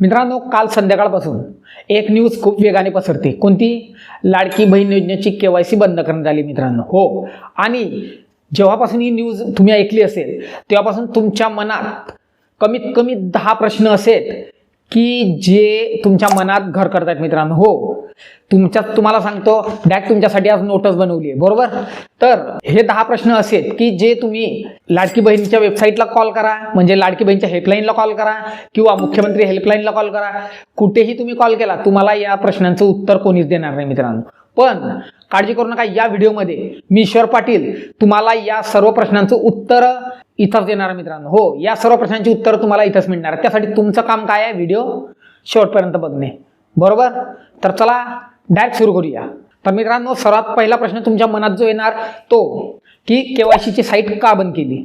मित्रांनो काल संध्याकाळपासून एक न्यूज खूप वेगाने पसरते. कोणती? लाडकी बहीण योजनेची के वाय सी बंद करण्यात आली मित्रांनो. हो. आणि जेव्हापासून ही न्यूज तुम्ही ऐकली असेल तेव्हापासून तुमच्या मनात कमीत कमी दहा प्रश्न असेल की जे तुमच्या मनात घर करतायत मित्रांनो हो. तुमच्या तुम्हाला सांगतो डॅक तुमच्यासाठी आज नोटस बनवली आहे बरोबर? तर हे दहा प्रश्न असे की जे तुम्ही लाडकी बहिणीच्या वेबसाईटला कॉल करा म्हणजे लाडकी बहिणीच्या हेल्पलाईनला कॉल करा किंवा मुख्यमंत्री हेल्पलाईनला कॉल करा कुठेही तुम्ही कॉल केला तुम्हाला या प्रश्नांचं उत्तर कोणीच देणार नाही मित्रांनो. पण काळजी करू नका या व्हिडिओमध्ये मी ईश्वर पाटील तुम्हाला या सर्व प्रश्नांचं उत्तर इथंच देणार मित्रांनो. हो या सर्व प्रश्नांची उत्तरं तुम्हाला इथंच मिळणार. त्यासाठी तुमचं काम काय आहे? व्हिडिओ शेवटपर्यंत बघणे. बरोबर? तर चला डायरेक्ट सुरू करूया. तर मित्रांनो सर्वात पहिला प्रश्न तुमच्या मनात जो येणार तो की केवायसीची साईट का बंद केली?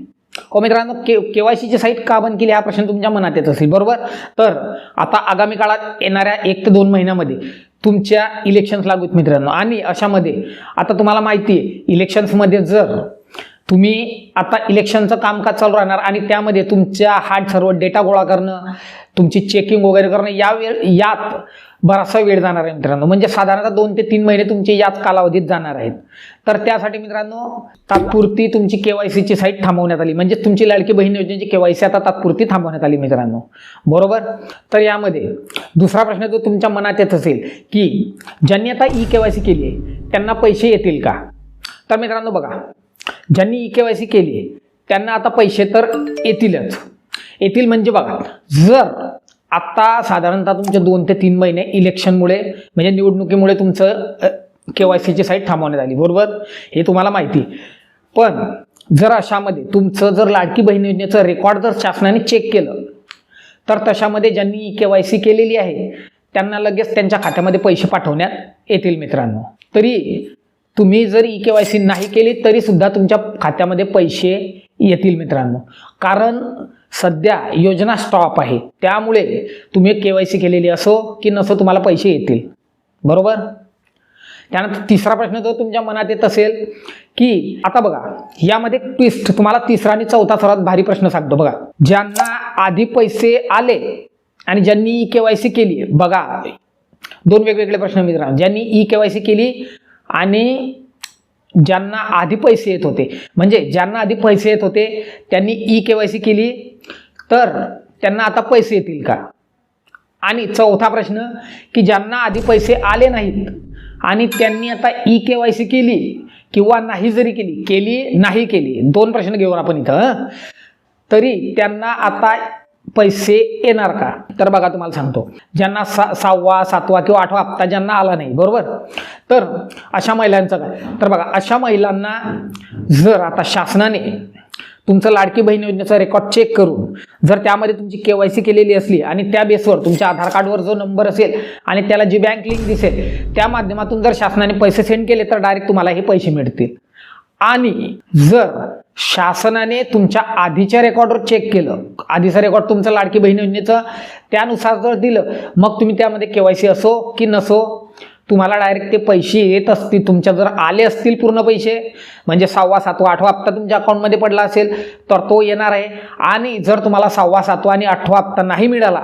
हो मित्रांनो के केवायसीची साईट का बंद केली हा प्रश्न तुमच्या मनात येत असेल. बरोबर? तर आता आगामी काळात येणाऱ्या एक ते दोन महिन्यामध्ये तुमच्या इलेक्शन्स लागू आहेत मित्रांनो. आणि अशामध्ये आता तुम्हाला माहिती आहे इलेक्शन्समध्ये जर तुम्ही आता इलेक्शनचं कामकाज चालू राहणार आणि त्यामध्ये तुमच्या हार्ड सर्व डेटा गोळा करणं तुमची चेकिंग वगैरे करणं या वेळ यात बराचसा वेळ जाणार आहे मित्रांनो. म्हणजे साधारणतः दोन ते तीन महिने तुमचे याच कालावधीत जाणार आहेत. तर त्यासाठी मित्रांनो तात्पुरती तुमची केवायसीची साईट थांबवण्यात आली. म्हणजे तुमची लाडकी बहीण योजनेची केवायसी आता तात्पुरती थांबवण्यात आली मित्रांनो. बरोबर? तर यामध्ये दुसरा प्रश्न जो तुमच्या मनात येत असेल की ज्यांनी आता ई केवायसी केली आहे त्यांना पैसे येतील का? तर मित्रांनो बघा ज्यांनी ई के वाय सी केली आहे त्यांना आता पैसे तर येतीलच. येतील म्हणजे बघा जर आत्ता साधारणतः तुमचे दोन ते तीन महिने इलेक्शनमुळे म्हणजे निवडणुकीमुळे तुमचं के वाय सीची साईट थांबवण्यात आली बरोबर? हे तुम्हाला माहिती पण जर अशामध्ये तुमचं जर लाडकी बहीण योजनेचं रेकॉर्ड जर शासनाने चेक केलं तर तशामध्ये ज्यांनी ई के वाय सी केलेली आहे त्यांना लगेच त्यांच्या खात्यामध्ये पैसे पाठवण्यात येतील मित्रांनो. तरी तुम्ही जर ई के वाय सी नाही केली तरी सुद्धा तुमच्या खात्यामध्ये पैसे येतील मित्रांनो. कारण सध्या योजना स्टॉप आहे. त्यामुळे तुम्ही के वाय सी केलेली असो की नसो तुम्हाला पैसे येतील. बरोबर? त्यानंतर तिसरा प्रश्न जो तुमच्या मनात येत असेल की आता बघा यामध्ये ट्विस्ट तुम्हाला तिसरा आणि चौथा सर्वात भारी प्रश्न सांगतो बघा. ज्यांना आधी पैसे आले आणि ज्यांनी ई के वाय सी केली बघा दोन वेगवेगळे प्रश्न मित्रांनो. ज्यांनी ई के वाय सी केली आणि ज्यांना आधी पैसे येत होते म्हणजे ज्यांना आधी पैसे येत होते त्यांनी ई के वाय सी केली तर त्यांना आता पैसे येतील का? आणि चौथा प्रश्न की ज्यांना आधी पैसे आले नाहीत आणि त्यांनी आता ई के वाय सी केली किंवा नाही जरी केली केली नाही केली दोन प्रश्न घेऊन आपण इथं तरी त्यांना आता पैसे येणार का? तर बघा तुम्हाला सांगतो. ज्यांना सा सहावा सातवा किंवा आठवा हप्ता ज्यांना आला नाही बरोबर? तर अशा महिलांचं काय? तर बघा अशा महिलांना जर आता शासनाने तुमचं लाडकी बहीण योजनेचा रेकॉर्ड चेक करून जर त्यामध्ये तुमची के वाय सी केलेली असली आणि त्या बेसवर तुमच्या आधार कार्डवर जो नंबर असेल आणि त्याला जी बँक लिंक दिसेल त्या माध्यमातून जर शासनाने पैसे सेंड केले तर डायरेक्ट तुम्हाला हे पैसे मिळतील. आणि जर शासनाने तुमच्या आधीच्या रेकॉर्डवर चेक केलं. आधीचं रेकॉर्ड तुमचं लाडकी बहीण योजनेचं त्यानुसार जर दिलं मग तुम्ही त्यामध्ये केवायसी असो की नसो तुम्हाला डायरेक्ट ते पैसे येत असतील. तुमच्या जर आले असतील पूर्ण पैसे म्हणजे सहावा सातवा आठवा हप्ता तुमच्या अकाउंटमध्ये पडला असेल तर तो येणार आहे. आणि जर तुम्हाला सहावा सातवा आणि आठवा हप्ता नाही मिळाला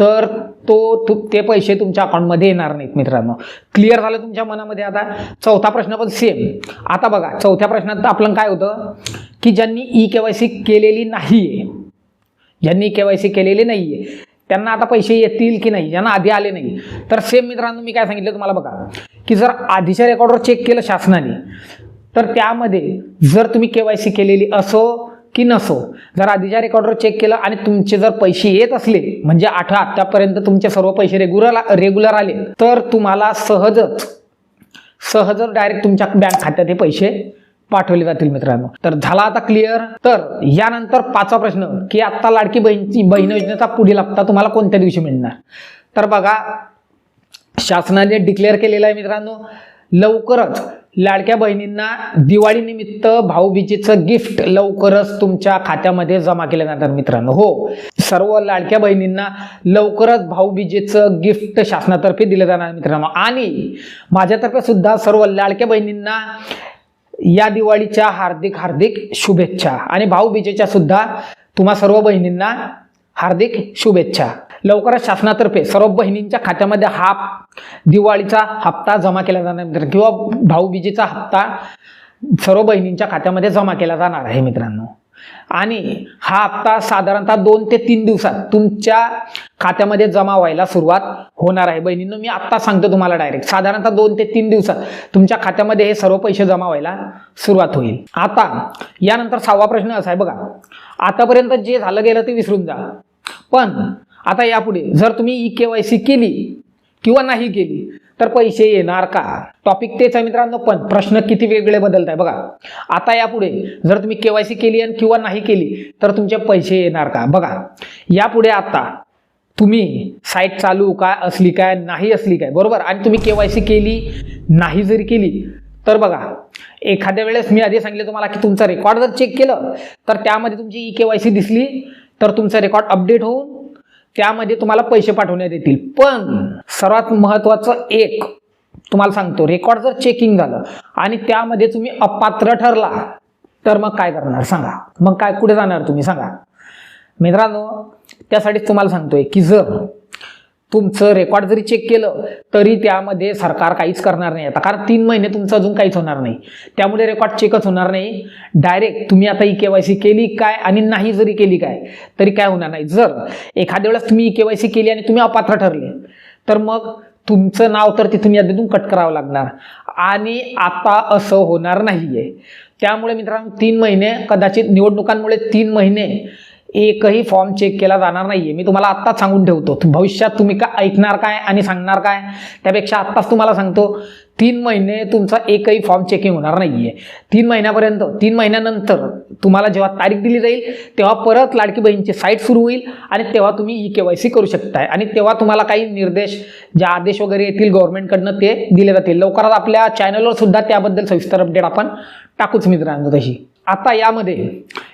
तर तो तु ते पैसे तुमच्या अकाउंटमध्ये येणार नाहीत मित्रांनो. क्लिअर झालं तुमच्या मनामध्ये आता? चौथा प्रश्न पण सेम आता बघा चौथ्या प्रश्नात आपलं काय होतं? की ज्यांनी ई के वाय सी केलेली नाही आहे ज्यांनी के वाय सी केलेली नाही आहे त्यांना आता पैसे येतील की नाही ज्यांना आधी आले नाही. तर सेम मित्रांनो मी काय सांगितलं तुम्हाला बघा की जर आधीच्या रेकॉर्डवर चेक केलं शासनाने तर त्यामध्ये जर तुम्ही के वाय सी केलेली असो की नसो जर आधीच्या रेकॉर्डवर चेक केलं आणि तुमचे जर पैसे येत असले म्हणजे आठ आत्तापर्यंत तुमचे सर्व पैसे रेग्युलर रेग्युलर आले तर तुम्हाला सहजच सहजच डायरेक्ट तुमच्या बँक खात्यात हे पैसे पाठवले जातील मित्रांनो. तर झाला आता क्लिअर तर यानंतर पाचवा प्रश्न की आता लाडकी बहीणची बहीण योजनेचा पुढील हप्ता तुम्हाला कोणत्या दिवशी मिळणार? तर बघा शासनाने डिक्लेअर केलेलं आहे मित्रांनो लवकरच लाडक्या बहिणींना दिवाळीनिमित्त भाऊबीजेचं गिफ्ट लवकरच तुमच्या खात्यामध्ये जमा केलं जाणार मित्रांनो. हो सर्व लाडक्या बहिणींना लवकरच भाऊबीजेचं गिफ्ट शासनातर्फे दिलं जाणार मित्रांनो. आणि माझ्यातर्फे सुद्धा सर्व लाडक्या बहिणींना या दिवाळीच्या हार्दिक हार्दिक शुभेच्छा. आणि भाऊबीजेच्या सुद्धा तुम्हा सर्व बहिणींना हार्दिक शुभेच्छा. लवकरच शासनातर्फे सर्व बहिणींच्या खात्यामध्ये हा दिवाळीचा हप्ता जमा केला जाणार किंवा भाऊबीजेचा हप्ता सर्व बहिणींच्या खात्यामध्ये जमा केला जाणार आहे मित्रांनो. आणि हा हप्ता साधारणतः दोन ते तीन दिवसात तुमच्या खात्यामध्ये जमा व्हायला सुरुवात होणार आहे. बहिणींनो मी आत्ता सांगतो तुम्हाला डायरेक्ट साधारणतः दोन ते तीन दिवसात तुमच्या खात्यामध्ये हे सर्व पैसे जमा व्हायला सुरुवात होईल. आता यानंतर सहावा प्रश्न असा आहे बघा. आतापर्यंत जे झालं गेलं ते विसरून जा. पण आता यापुढे जर तुम्ही ई के वाय सी केली किंवा नाही केली तर पैसे येणार का? टॉपिक तेच आहे मित्रांनो पण प्रश्न किती वेगळे बदलत आहे बघा. आता यापुढे जर तुम्ही केवायसी केली आणि किंवा नाही केली तर तुमचे पैसे येणार का? बघा. यापुढे आता तुम्ही साईट चालू काय असली काय नाही असली काय बरोबर? आणि तुम्ही केवायसी केली नाही जरी केली तर बघा. एखाद्या वेळेस मी आधी सांगितलं तुम्हाला की तुमचा रेकॉर्ड जर चेक केलं तर त्यामध्ये तुमची ई के वाय सी दिसली तर तुमचा रेकॉर्ड अपडेट होऊन त्यामध्ये तुम्हाला पैसे पाठवण्यात येतील. पण सर्वात महत्त्वाचं एक तुम्हाला सांगतो रेकॉर्ड जर चेकिंग झालं आणि त्यामध्ये तुम्ही अपात्र ठरला तर मग काय करणार सांगा. मग काय कुठे जाणार तुम्ही सांगा. मित्रांनो त्यासाठीच तुम्हाला सांगतोय की जर तुमचं रेकॉर्ड जरी चेक केलं तरी त्यामध्ये सरकार काहीच करणार नाही आता. कारण तीन महिने तुमचं अजून काहीच होणार नाही. त्यामुळे रेकॉर्ड चेकच होणार नाही. डायरेक्ट तुम्ही आता ई के वाय सी केली काय आणि नाही जरी केली काय तरी काय होणार नाही. जर एखाद्या वेळेस तुम्ही ई के वाय सी केली आणि तुम्ही अपात्र ठरले तर मग तुमचं नाव तर तिथून यादीतून कट करावं लागणार. आणि आता असं होणार नाहीये. त्यामुळे मित्रांनो तीन महिने कदाचित निवडणुकांमुळे तीन महिने एकही फॉर्म चेक केला जाणार नाहीये. मी तुम्हाला आत्ताच सांगून ठेवतो. भविष्यात तुम्ही का ऐकणार काय आणि सांगणार काय त्यापेक्षा आत्ताच तुम्हाला सांगतो तीन महिने तुमचा एकही फॉर्म चेकिंग होणार नाहीये. तीन महिन्यापर्यंत तीन महिन्यानंतर तुम्हाला जेव्हा तारीख दिली जाईल तेव्हा परत लाडकी बहीणची साईट सुरू होईल आणि तेव्हा तुम्ही ई के वाय सी करू शकताय. आणि तेव्हा तुम्हाला काही निर्देश जे आदेश वगैरे येतील गव्हर्नमेंटकडनं ते दिले जातील. लवकरात आपल्या चॅनलवर सुद्धा त्याबद्दल सविस्तर अपडेट आपण टाकूच मित्रांनो तशी. आता यामध्ये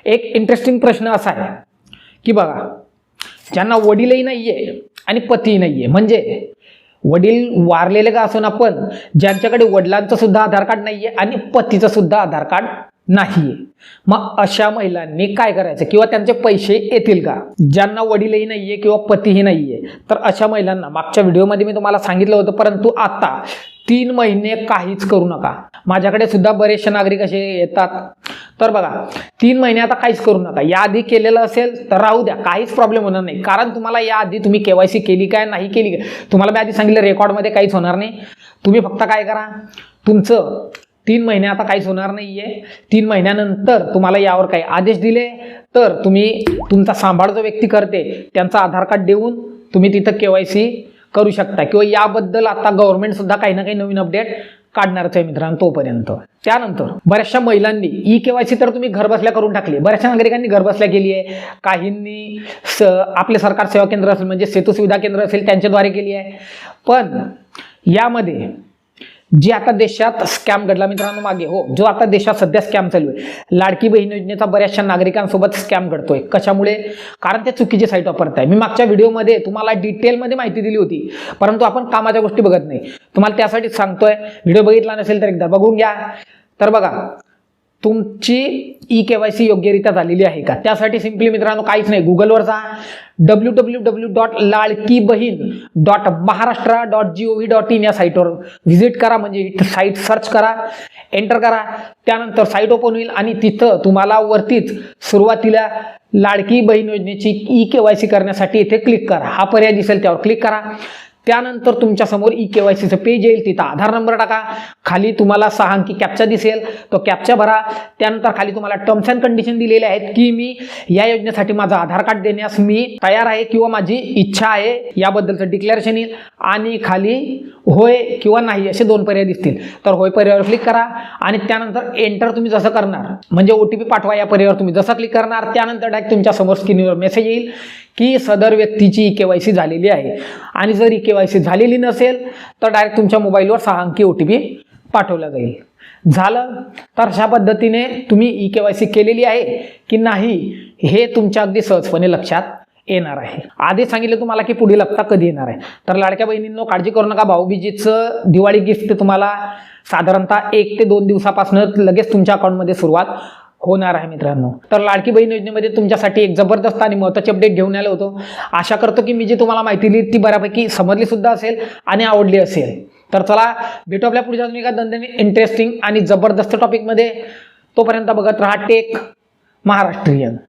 एक इंटरेस्टिंग प्रश्न असा आहे. की बघा ज्यांना वडीलही नाही आहे आणि पतीही नाही आहे म्हणजे वडील वारलेले का असून आपण ज्यांच्याकडे वडिलांचं सुद्धा आधार कार्ड नाही आहे आणि पतीचं सुद्धा आधार कार्ड नाही आहे मग अशा महिलांनी काय करायचं? किंवा त्यांचे पैसे येतील का? ज्यांना वडीलही नाही आहे किंवा पतीही नाही आहे तर अशा महिलांना मागच्या व्हिडिओमध्ये मी तुम्हाला सांगितलं होतं परंतु आता तीन महिने काहीच करू नका. माझ्याकडे सुद्धा बरेचसे नागरिक असे येतात तर बघा तीन महिने आता काहीच करू नका. याआधी केलेलं असेल तर राहू द्या. काहीच प्रॉब्लेम होणार नाही. कारण तुम्हाला याआधी तुम्ही केवायसी केली काय नाही केली काय? तुम्हाला मी आधी सांगितलं रेकॉर्डमध्ये काहीच होणार नाही. तुम्ही फक्त काय करा तुमचं तीन महिने आता काहीच होणार नाही आहे तीन महिन्यानंतर तुम्हाला यावर काही आदेश दिले तर तुम्ही तुमचा सांभाळ जो व्यक्ती करते त्यांचा आधार कार्ड देऊन तुम्ही तिथं केवायसी करू शकता. किंवा याबद्दल आता गव्हर्नमेंट सुद्धा काही ना काही नवीन अपडेट काढणारच आहे मित्रांनो तोपर्यंत. त्यानंतर बऱ्याचशा महिलांनी ई के वाय सी तर तुम्ही घरबसल्या करून टाकली. बऱ्याचशा नागरिकांनी घरबसल्या केली आहे. काहींनी स आपले सरकार सेवा केंद्र असेल म्हणजे सेतू सुविधा केंद्र असेल त्यांच्याद्वारे केली आहे. पण यामध्ये जी आता देशात स्कॅम घडला मित्रांनो मागे हो. जो आता देशात सध्या स्कॅम चालू आहे. लाडकी बहीण योजनेचा बऱ्याचशा नागरिकांसोबत स्कॅम घडतोय. कशामुळे? कारण ते चुकीची साईट वापरत आहे मी मागच्या व्हिडिओमध्ये तुम्हाला डिटेलमध्ये माहिती दिली होती. परंतु आपण कामाच्या गोष्टी बघत नाही. तुम्हाला त्यासाठीच सांगतोय. व्हिडिओ बघितला नसेल तर एकदा बघून घ्या. तर बघा तुमची ई के वाय सी योग्यरित्या झालेली आहे का? त्यासाठी सिम्पली मित्रांनो काहीच नाही. गुगलवर जा W W W dot ladki bahin dot Maharashtra dot G. O V dot in या साईटवर व्हिजिट करा. म्हणजे साईट सर्च करा. एंटर करा. त्यानंतर साईट ओपन होईल आणि तिथं तुम्हाला वरतीच सुरुवातीला लाडकी बहीण योजनेची ई के वाय सी करण्यासाठी इथे क्लिक करा. हा पर्याय दिसेल त्यावर क्लिक करा. त्यानंतर तुमच्यासमोर ई के वाय सीचं पेज येईल. तिथं आधार नंबर टाका. खाली तुम्हाला सहा अंकी कॅप्चा दिसेल. तो कॅप्चा भरा. त्यानंतर खाली तुम्हाला टर्म्स अँड कंडिशन दिलेले आहेत की मी या योजनेसाठी माझं आधार कार्ड देण्यास मी तयार आहे किंवा माझी इच्छा आहे याबद्दलचं डिक्लेरेशन येईल. आणि खाली होय किंवा नाही असे दोन पर्याय दिसतील. तर होय पर्यायावर क्लिक करा. आणि त्यानंतर एंटर तुम्ही जसं करणार. म्हणजे ओ टी पी पाठवा या पर्यायावर तुम्ही जसं क्लिक करणार. त्यानंतर डायरेक्ट तुमच्यासमोर स्क्रीनवर मेसेज येईल. की सदर व्यक्तीची ई के वाय सी झालेली आहे. आणि जर ई के वाय सी झालेली नसेल तर डायरेक्ट तुमच्या मोबाईलवर सहा अंकी ओ टी पी पाठवला जाईल. झालं? तर अशा पद्धतीने तुम्ही ई के वाय सी केलेली आहे की नाही हे तुमच्या अगदी सहजपणे लक्षात येणार आहे. आधी सांगितलं तुम्हाला की पुढील हप्ता कधी येणार आहे. तर लाडक्या बहिणींनो काळजी करू नका. भाऊबीजेचं दिवाळी गिफ्ट तुम्हाला साधारणतः एक ते दोन दिवसापासून लगेच तुमच्या अकाउंटमध्ये सुरुवात होणार आहे मित्रांनो. तर लाडकी बहीण योजनेमध्ये तुमच्यासाठी एक जबरदस्त आणि महत्त्वाची अपडेट घेऊन आलो होतो. आशा करतो की मी जी तुम्हाला माहिती दिली ती बऱ्यापैकी समजली सुद्धा असेल आणि आवडली असेल. तर चला भेटू आपल्या पुढच्या अजून एका दंदनी इंटरेस्टिंग आणि जबरदस्त टॉपिकमध्ये तोपर्यंत बघत राहा टेक महाराष्ट्रीयन